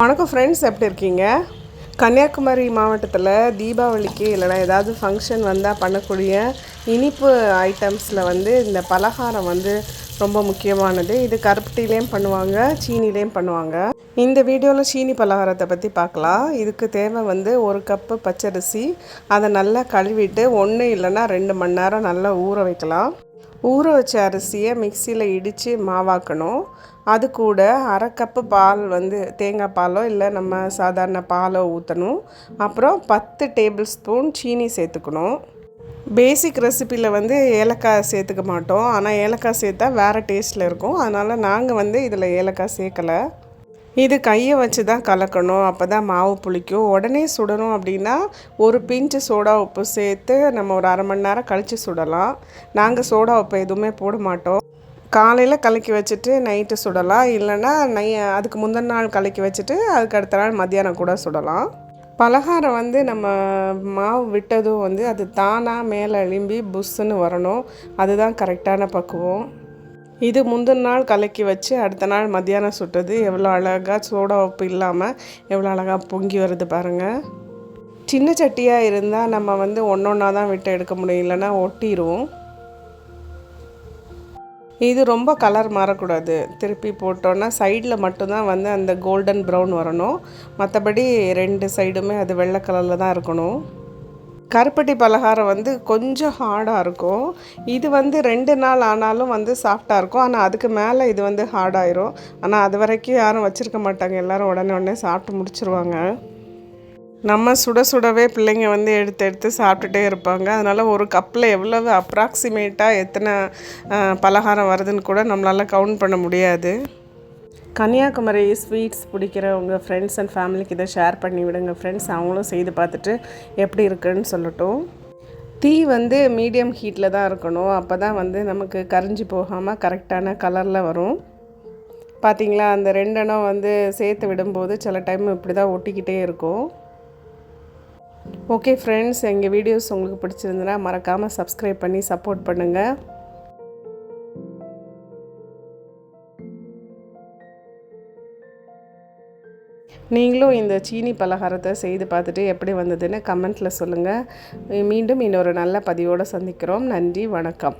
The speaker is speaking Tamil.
வணக்கம் ஃப்ரெண்ட்ஸ் எப்படி இருக்கீங்க? கன்னியாகுமரி மாவட்டத்தில் தீபாவளிக்கு இல்லைனா ஏதாவது ஃபங்க்ஷன் வந்தால் பண்ணக்கூடிய இனிப்பு ஐட்டம்ஸில் வந்து இந்த பலகாரம் வந்து ரொம்ப முக்கியமானது. இது கருப்பட்டிலையும் பண்ணுவாங்க சீனிலையும் பண்ணுவாங்க. இந்த வீடியோவில் சீனி பலகாரத்தை பற்றி பார்க்கலாம். இதுக்கு தேவை வந்து ஒரு கப்பு பச்சரிசி. அதை நல்லா கழுவிட்டு ஒன்று இல்லைன்னா ரெண்டு மணி நேரம் நல்லா ஊற வைக்கலாம். ஊற வச்ச அரிசியை மிக்சியில் இடித்து மாவாக்கணும். அது கூட அரை கப்பு பால் வந்து தேங்காய் பாலோ இல்லை நம்ம சாதாரண பாலோ ஊற்றணும் அப்புறம் பத்து டேபிள் ஸ்பூன் சீனி சேர்த்துக்கணும். பேசிக் ரெசிப்பியில் வந்து ஏலக்காய் சேர்த்துக்க மாட்டோம். ஆனால் ஏலக்காய் சேர்த்தா வேறு டேஸ்ட்டில் இருக்கும். அதனால் நாங்கள் வந்து இதில் ஏலக்காய் சேர்க்கலை. இது கையை வச்சு தான் கலக்கணும். அப்போ தான் மாவு புளிக்கும். உடனே சுடணும் அப்படின்னா ஒரு பிஞ்சு சோடா உப்பு சேர்த்து நம்ம ஒரு அரை மணி நேரம் கழித்து சுடலாம். நாங்கள் சோடா உப்பு எதுவுமே போட மாட்டோம். காலையில் கலக்கி வச்சுட்டு நைட்டு சுடலாம். இல்லைன்னா நை அதுக்கு முந்தின நாள் கலக்கி வச்சுட்டு அதுக்கு அடுத்த நாள் மத்தியானம் கூட சுடலாம். பலகாரம் வந்து நம்ம மாவு விட்டதும் வந்து அது தானாக மேலே எழும்பி புஷ்ஷுன்னு வரணும். அதுதான் கரெக்டான பக்குவம். இது முந்தின நாள் கலக்கி வச்சு அடுத்த நாள் மத்தியானம் சுட்டது. எவ்வளோ அழகாக சோடா உப்பு இல்லாமல் எவ்வளோ அழகாக பொங்கி வருது பாருங்கள் சின்ன சட்டியாக இருந்தால் நம்ம வந்து ஒன்று ஒன்றா தான் விட்டு எடுக்க முடியும். இல்லைன்னா ஒட்டிடுவோம் இது ரொம்ப கலர் மாறக்கூடாது. திருப்பி போட்டோன்னா சைடில் மட்டும்தான் வந்து அந்த கோல்டன் ப்ரௌன் வரணும். மற்றபடி ரெண்டு சைடுமே அது வெள்ளை கலரில் தான் இருக்கணும். கருப்பட்டி பலகாரம் வந்து கொஞ்சம் ஹார்டாக இருக்கும். இது வந்து ரெண்டு நாள் ஆனாலும் வந்து சாஃப்டாக இருக்கும். ஆனால் அதுக்கு மேலே இது வந்து ஹார்டாயிரும் ஆனால் அது வரைக்கும் யாரும் வச்சுருக்க மாட்டாங்க. எல்லோரும் உடனே உடனே சாப்பிட்டு முடிச்சிருவாங்க. நம்ம சுட சுடவே பிள்ளைங்க வந்து எடுத்து எடுத்து சாப்பிட்டுட்டே இருப்பாங்க. அதனால் ஒரு கப்பில் எவ்வளவு அப்ராக்சிமேட்டாக எத்தனை பலகாரம் வருதுன்னு கூட நம்மளால் கவுண்ட் பண்ண முடியாது. கன்னியாகுமரி ஸ்வீட்ஸ் பிடிக்கிற உங்கள் ஃப்ரெண்ட்ஸ் அண்ட் ஃபேமிலிக்கு இதை ஷேர் பண்ணி விடுங்க ஃப்ரெண்ட்ஸ் அவங்களும் செய்து பார்த்துட்டு எப்படி இருக்குன்னு சொல்லட்டும். தீ வந்து மீடியம் ஹீட்டில் தான் இருக்கணும். அப்போ தான் வந்து நமக்கு கரிஞ்சு போகாமல் கரெக்டான கலரில் வரும். பார்த்திங்களா அந்த ரெண்டெண்ணம் வந்து சேர்த்து விடும்போது சில டைம் இப்படி தான் ஒட்டிக்கிட்டே இருக்கும். ஓகே ஃப்ரெண்ட்ஸ் எங்கள் வீடியோஸ் உங்களுக்கு பிடிச்சிருந்துன்னா மறக்காமல் சப்ஸ்கிரைப் பண்ணி சப்போர்ட் பண்ணுங்கள் நீங்களும் இந்த சீனி பலகாரத்தை செய்து பார்த்துட்டு எப்படி வந்ததுன்னு கமெண்ட்டில் சொல்லுங்கள் மீண்டும் இன்னொரு நல்ல பதிவோடு சந்திக்கிறோம். நன்றி வணக்கம்.